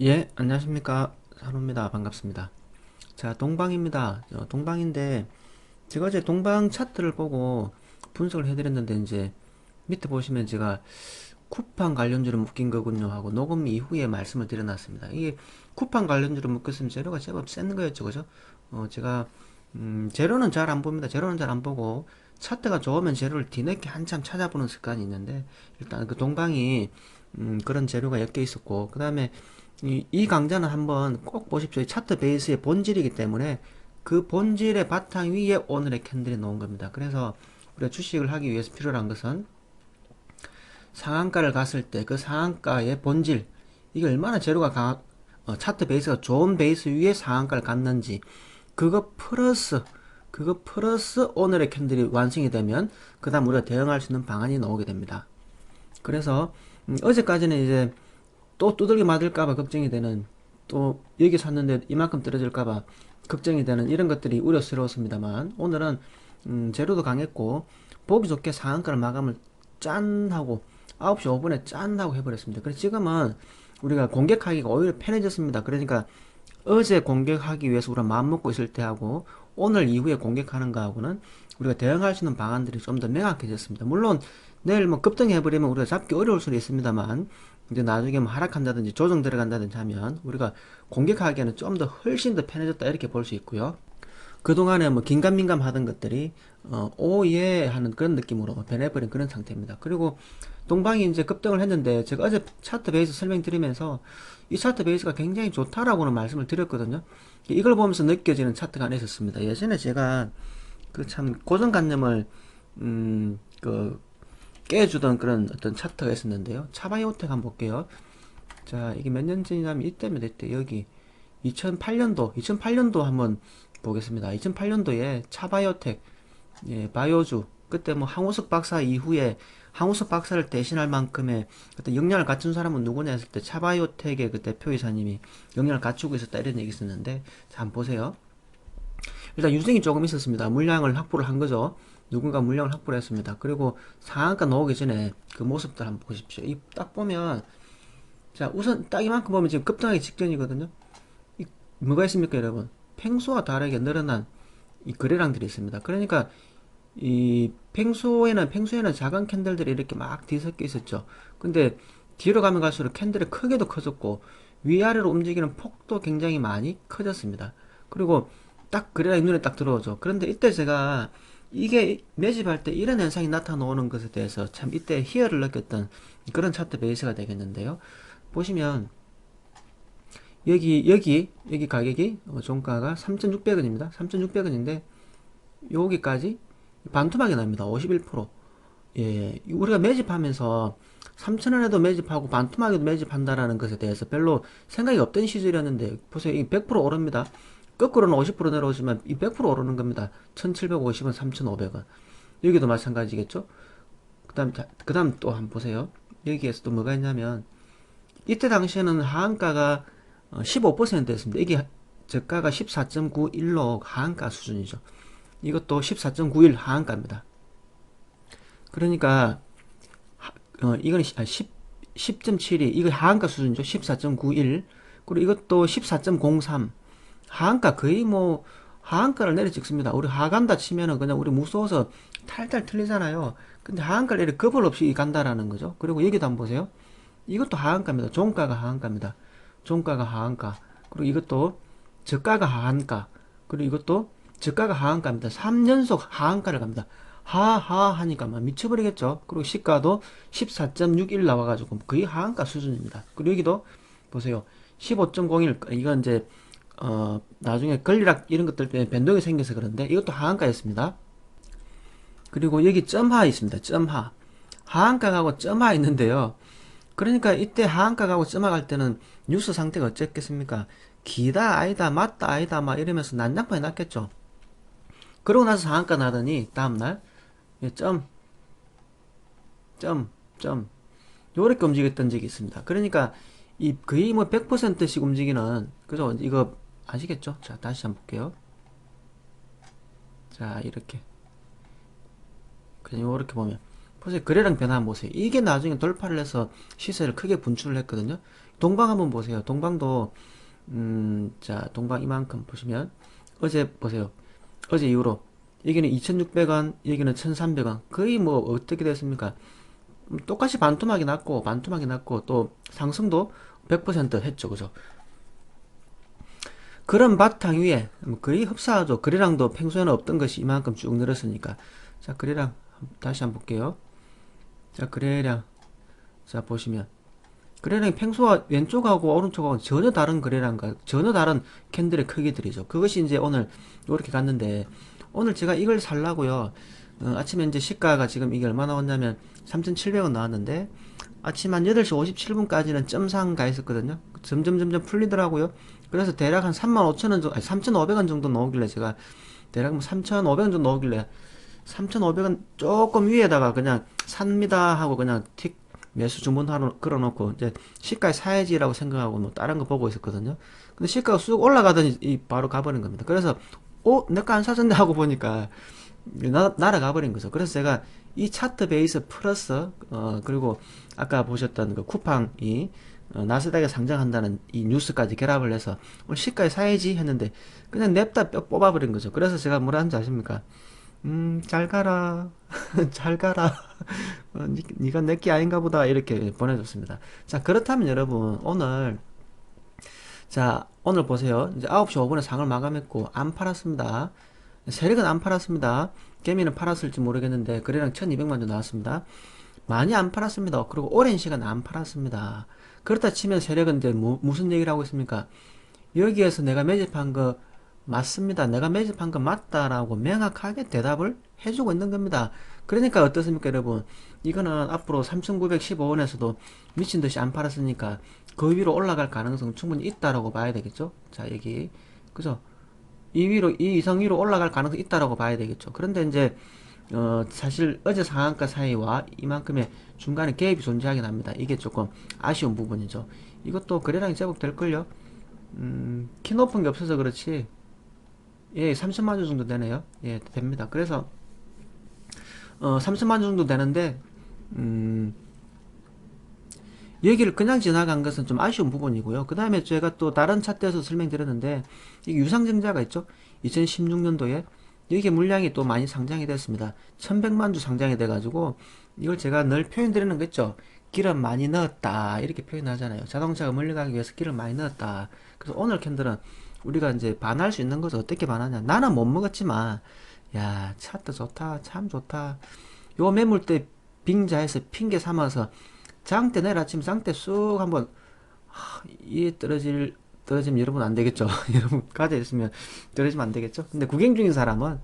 예, 안녕하십니까. 산호입니다. 반갑습니다. 자, 동방입니다. 어, 동방인데, 제가 어제 동방 차트를 보고 분석을 해드렸는데, 이제 밑에 보시면 제가 쿠팡 관련주를 묶인 거군요 하고 녹음 이후에 말씀을 드려놨습니다. 이게 쿠팡 관련주를 묶었으면 재료가 제법 센 거였죠. 그죠? 어, 제가, 음, 재료는 잘 안 봅니다. 재료는 잘 안 보고, 차트가 좋으면 재료를 뒤늦게 한참 찾아보는 습관이 있는데, 일단 그 동방이, 음, 그런 재료가 엮여 있었고, 그 다음에 이, 이 강좌는 한번 꼭 보십시오. 이 차트 베이스의 본질이기 때문에 그 본질의 바탕 위에 오늘의 캔들이 놓은 겁니다. 그래서 우리가 주식을 하기 위해서 필요한 것은 상한가를 갔을 때 그 상한가의 본질 이게 얼마나 재료가 강 어, 차트 베이스가 좋은 베이스 위에 상한가를 갔는지 그거 플러스 그거 플러스 오늘의 캔들이 완성이 되면 그 다음 우리가 대응할 수 있는 방안이 나오게 됩니다. 그래서 음, 어제까지는 이제 또 두들겨 맞을까봐 걱정이 되는 또 여기 샀는데 이만큼 떨어질까봐 걱정이 되는 이런 것들이 우려스러웠습니다만 오늘은 음, 재료도 강했고 보기 좋게 상한가를 마감을 짠 하고 9시 5분에 짠 하고 해버렸습니다. 그래서 지금은 우리가 공격하기가 오히려 편해졌습니다. 그러니까 어제 공격하기 위해서 우리가 마음먹고 있을 때하고 오늘 이후에 공격하는 거하고는 우리가 대응할 수 있는 방안들이 좀 더 명확해졌습니다. 물론 내일 뭐 급등해버리면 우리가 잡기 어려울 수는 있습니다만 이제 나중에 뭐 하락한다든지 조정 들어간다든지 하면 우리가 공격하기에는 좀 더 훨씬 더 편해졌다 이렇게 볼 수 있고요. 그동안에 뭐 긴가민감 하던 것들이 어, 오예 하는 그런 느낌으로 변해버린 그런 상태입니다. 그리고 동방이 이제 급등을 했는데 제가 어제 차트 베이스 설명드리면서 이 차트 베이스가 굉장히 좋다라고는 말씀을 드렸거든요. 이걸 보면서 느껴지는 차트가 하나 있었습니다. 예전에 제가 그 참 고정관념을 음 그 깨주던 그런 어떤 차트가 있었는데요. 차바이오텍 한번 볼게요. 자, 이게 몇 년 전이냐면 이때입니다. 이때 여기 2008년도, 2008년도 한번 보겠습니다. 2008년도에 차바이오텍, 예, 바이오주 그때 뭐 항우석 박사 이후에 항우석 박사를 대신할 만큼의 어떤 역량을 갖춘 사람은 누구냐 했을 때 차바이오텍의 그 대표이사님이 역량을 갖추고 있었다 이런 얘기 있었는데 자 한번 보세요. 일단 유증이 조금 있었습니다. 물량을 확보를 한 거죠. 누군가 물량을 확보를 했습니다. 그리고 상한가 나오기 전에 그 모습들 한번 보십시오. 이 딱 보면 자 우선 딱 이만큼 보면 지금 급등하기 직전이거든요. 이 뭐가 있습니까 여러분? 평소와 다르게 늘어난 이 거래량들이 있습니다. 그러니까 이 평소에는 평소에는 작은 캔들들이 이렇게 막 뒤섞여 있었죠. 근데 뒤로 가면 갈수록 캔들의 크기도 커졌고 위아래로 움직이는 폭도 굉장히 많이 커졌습니다. 그리고 딱 거래량이 눈에 딱 들어오죠. 그런데 이때 제가 이게 매집할 때 이런 현상이 나타나오는 것에 대해서 참 이때 희열을 느꼈던 그런 차트 베이스가 되겠는데요. 보시면 여기 여기 여기 가격이 어, 종가가 3,600원입니다. 3,600원인데 여기까지 반토막이 납니다. 51%. 예, 우리가 매집하면서 3,000원에도 매집하고 반토막에도 매집한다라는 것에 대해서 별로 생각이 없던 시절이었는데 보세요. 이100% 오릅니다. 거꾸로는 50% 내려오지만 이 100% 오르는 겁니다. 1750원, 3500원. 여기도 마찬가지겠죠? 그 다음, 그 다음 또 한번 보세요. 여기에서 또 뭐가 있냐면, 이때 당시에는 하한가가 15%였습니다. 이게 저가가 14.91로 하한가 수준이죠. 이것도 14.91 하한가입니다. 그러니까, 어, 이거는 10, 10.72, 이거 하한가 수준이죠. 14.91. 그리고 이것도 14.03. 하한가 거의 뭐 하한가를 내려 찍습니다. 우리 하간다 치면은 그냥 우리 무서워서 탈탈 틀리잖아요. 근데 하한가를 이렇게 겁을 없이 간다라는 거죠. 그리고 여기도 한번 보세요. 이것도 하한가입니다. 종가가 하한가입니다. 종가가 하한가. 그리고 이것도 저가가 하한가. 그리고 이것도 저가가 하한가입니다. 3연속 하한가를 갑니다. 하하 하니까 막 미쳐버리겠죠. 그리고 시가도 14.61 나와가지고 거의 하한가 수준입니다. 그리고 여기도 보세요. 15.01 이건 이제 어, 나중에 권리락 이런 것들 때문에 변동이 생겨서 그런데 이것도 하한가였습니다. 그리고 여기 점하 있습니다. 점하. 하한가하고 점하 있는데요. 그러니까 이때 하한가하고 점하 갈 때는 뉴스 상태가 어쨌겠습니까? 기다 아니다 맞다 아니다 막 이러면서 난장판이 났겠죠. 그러고 나서 하한가 나더니 다음날 점, 점, 점 요렇게 움직였던 적이 있습니다. 그러니까 이 거의 뭐 100%씩 움직이는 그죠? 이거 아시겠죠? 자, 다시 한번 볼게요. 자, 이렇게. 그냥 이렇게 보면. 보세요. 거래량 변화 한번 보세요. 이게 나중에 돌파를 해서 시세를 크게 분출을 했거든요. 동방 한번 보세요. 동방도 음, 자, 동방 이만큼 보시면 어제 보세요. 어제 이후로 여기는 2,600원, 여기는 1,300원. 거의 뭐 어떻게 됐습니까? 음, 똑같이 반토막이 났고 반토막이 났고 또 상승도 100% 했죠. 그죠? 그런 바탕 위에 뭐 거의 흡사하죠. 그래랑도 평소에는 없던 것이 이만큼 쭉 늘었으니까. 자, 그래랑 다시 한번 볼게요. 자, 그래랑 자 보시면 그래랑 평소와 왼쪽하고 오른쪽하고 전혀 다른 그래랑과 전혀 다른 캔들의 크기들이죠. 그것이 이제 오늘 이렇게 갔는데 오늘 제가 이걸 살라고요. 어, 아침에 이제 시가가 지금 이게 얼마 나 왔냐면 3,700원 나왔는데 아침 한 8시 57분까지는 점상 가 있었거든요. 점점 점점 풀리더라고요. 그래서 대략 한 35,000원 정도, 아니 3,500원 정도 나오길래 제가 대략 뭐 3,500원 정도 나오길래 3,500원 조금 위에다가 그냥 삽니다 하고 그냥 틱 매수 주문하러 걸어놓고 이제 시가에 사야지라고 생각하고 뭐 다른 거 보고 있었거든요. 근데 시가가 쑥 올라가더니 이 바로 가버린 겁니다. 그래서 어? 내거 안 사줬네 하고 보니까 나, 날아가 버린 거죠. 그래서 제가 이 차트 베이스 플러스 어 그리고 아까 보셨던 그 쿠팡이 어, 나스닥에 상장한다는 이 뉴스까지 결합을 해서 오늘 시가에 사야지 했는데 그냥 냅다 뼈 뽑아버린 거죠. 그래서 제가 뭐라 하는지 아십니까? 음, 잘 가라. 잘 가라. 어, 니, 니가 내게 아닌가 보다. 이렇게 보내줬습니다. 자, 그렇다면 여러분, 오늘, 자, 오늘 보세요. 이제 9시 5분에 상을 마감했고, 안 팔았습니다. 세력은 안 팔았습니다. 개미는 팔았을지 모르겠는데, 그래랑 1200만 원 나왔습니다. 많이 안 팔았습니다. 그리고 오랜 시간 안 팔았습니다. 그렇다 치면 세력은 이제 뭐, 무슨 얘기를 하고 있습니까? 여기에서 내가 매집한 거 맞습니다. 내가 매집한 거 맞다라고 명확하게 대답을 해주고 있는 겁니다. 그러니까 어떻습니까, 여러분? 이거는 앞으로 3,915원에서도 미친 듯이 안 팔았으니까 그 위로 올라갈 가능성 충분히 있다라고 봐야 되겠죠? 자, 여기. 그죠? 이 위로, 이 이상 위로 올라갈 가능성이 있다라고 봐야 되겠죠. 그런데 이제, 어, 사실 어제 상한가 사이와 이만큼의 중간에 갭이 존재하긴 합니다. 이게 조금 아쉬운 부분이죠. 이것도 거래량이 제법 될걸요? 음, 키 높은 게 없어서 그렇지. 예, 30만 주 정도 되네요. 예, 됩니다. 그래서, 어, 30만 주 정도 되는데, 음, 여기를 그냥 지나간 것은 좀 아쉬운 부분이고요. 그 다음에 제가 또 다른 차트에서 설명드렸는데, 이 유상증자가 있죠? 2016년도에, 여기에 물량이 또 많이 상장이 됐습니다. 1100만 주 상장이 돼가지고, 이걸 제가 늘 표현드리는 거 있죠? 기름 많이 넣었다. 이렇게 표현하잖아요. 자동차가 멀리 가기 위해서 기름 많이 넣었다. 그래서 오늘 캔들은 우리가 이제 반할 수 있는 것을 어떻게 반하냐. 나는 못 먹었지만, 야, 차트 좋다. 참 좋다. 요 매물대 빙자해서 핑계 삼아서 장대 내일 아침 장대 쑥 한번 하, 이 떨어질 떨어지면 여러분 안 되겠죠. 여러분 가져 있으면 떨어지면 안 되겠죠. 근데 구경 중인 사람은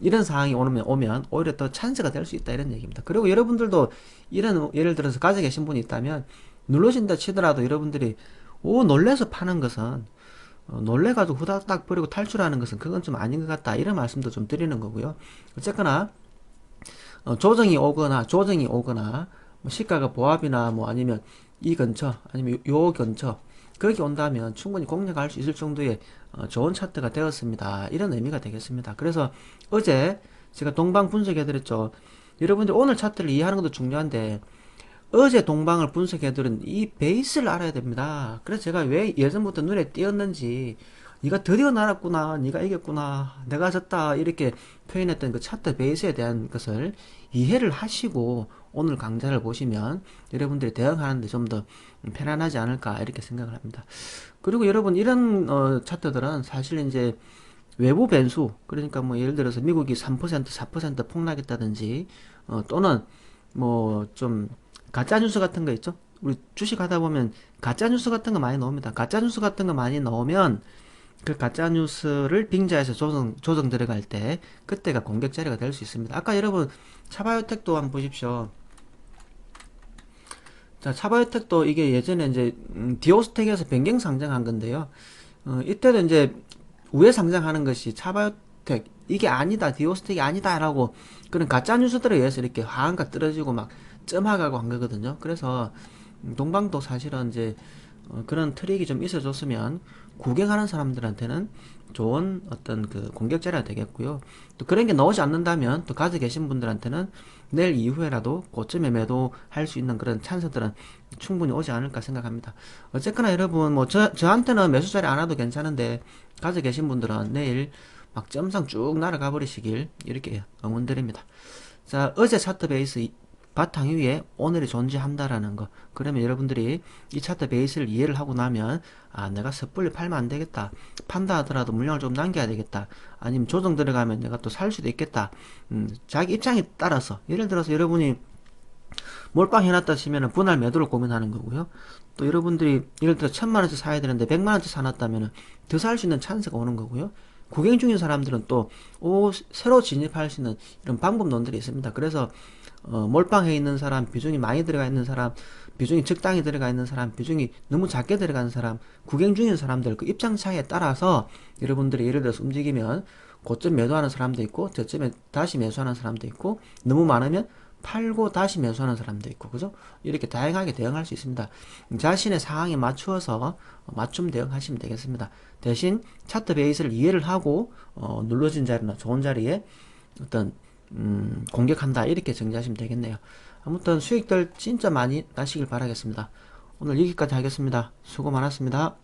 이런 상황이 오면 오면 오히려 더 찬스가 될 수 있다 이런 얘기입니다. 그리고 여러분들도 이런 예를 들어서 가져 계신 분이 있다면 눌러진다 치더라도 여러분들이 오 놀래서 파는 것은 어, 놀래가지고 후다닥 버리고 탈출하는 것은 그건 좀 아닌 것 같다 이런 말씀도 좀 드리는 거고요. 어쨌거나 어, 조정이 오거나 조정이 오거나 뭐 시가가 보합이나 뭐 아니면 이 근처 아니면 요, 요 근처 그렇게 온다면 충분히 공략할 수 있을 정도의 어, 좋은 차트가 되었습니다. 이런 의미가 되겠습니다. 그래서 어제 제가 동방 분석해드렸죠. 여러분들 오늘 차트를 이해하는 것도 중요한데 어제 동방을 분석해드린 이 베이스를 알아야 됩니다. 그래서 제가 왜 예전부터 눈에 띄었는지 네가 드디어 날았구나, 네가 이겼구나, 내가 졌다 이렇게 표현했던 그 차트 베이스에 대한 것을 이해를 하시고 오늘 강좌를 보시면 여러분들이 대응하는데 좀 더 편안하지 않을까 이렇게 생각을 합니다. 그리고 여러분 이런 어, 차트들은 사실 이제 외부 변수 그러니까 뭐 예를 들어서 미국이 3% 4% 폭락했다든지 어, 또는 뭐 좀 가짜 뉴스 같은 거 있죠? 우리 주식 하다 보면 가짜 뉴스 같은 거 많이 나옵니다. 가짜 뉴스 같은 거 많이 나오면 그 가짜 뉴스를 빙자해서 조정 조정 들어갈 때 그때가 공격 자리가 될 수 있습니다. 아까 여러분 차바이오텍도 한번 보십시오. 자, 차바이오텍도 이게 예전에 이제 음, 디오스텍에서 변경 상장한 건데요. 어, 이때도 이제 우회 상장하는 것이 차바이오텍 이게 아니다, 디오스텍이 아니다라고 그런 가짜 뉴스들에 의해서 이렇게 화한가 떨어지고 막 점화가고 한 거거든요. 그래서 음, 동방도 사실은 이제 어, 그런 트릭이 좀 있어줬으면 구경하는 사람들한테는 좋은 어떤 그 공격 자료가 되겠고요. 또 그런 게 나오지 않는다면 또 가지고 계신 분들한테는 내일 이후에라도 고점에 매도할 수 있는 그런 찬스들은 충분히 오지 않을까 생각합니다. 어쨌거나 여러분 뭐 저, 저한테는 매수 자리 안 와도 괜찮은데 가지고 계신 분들은 내일 막 점상 쭉 날아가 버리시길 이렇게 응원드립니다. 자, 어제 차트 베이스 이- 바탕 위에 오늘이 존재한다라는 거. 그러면 여러분들이 이 차트 베이스를 이해를 하고 나면, 아, 내가 섣불리 팔면 안 되겠다. 판다 하더라도 물량을 좀 남겨야 되겠다. 아니면 조정 들어가면 내가 또 살 수도 있겠다. 음, 자기 입장에 따라서. 예를 들어서 여러분이 몰빵 해놨다 치면은 분할 매도를 고민하는 거고요. 또 여러분들이 예를 들어 천만 원치 사야 되는데 백만 원치 사놨다면은 더살 수 있는 찬스가 오는 거고요. 구경 중인 사람들은 또 오, 새로 진입할 수 있는 이런 방법론들이 있습니다. 그래서 어, 몰빵해 있는 사람, 비중이 많이 들어가 있는 사람, 비중이 적당히 들어가 있는 사람, 비중이 너무 작게 들어가는 사람, 구경 중인 사람들 그 입장 차이에 따라서 여러분들이 예를 들어서 움직이면 고점 매도하는 사람도 있고 저점에 다시 매수하는 사람도 있고 너무 많으면 팔고 다시 매수하는 사람도 있고 그죠? 이렇게 다양하게 대응할 수 있습니다. 자신의 상황에 맞추어서 맞춤 대응하시면 되겠습니다. 대신 차트 베이스를 이해를 하고 어, 눌러진 자리나 좋은 자리에 어떤 음, 공격한다 이렇게 정리하시면 되겠네요. 아무튼 수익들 진짜 많이 나시길 바라겠습니다. 오늘 여기까지 하겠습니다. 수고 많았습니다.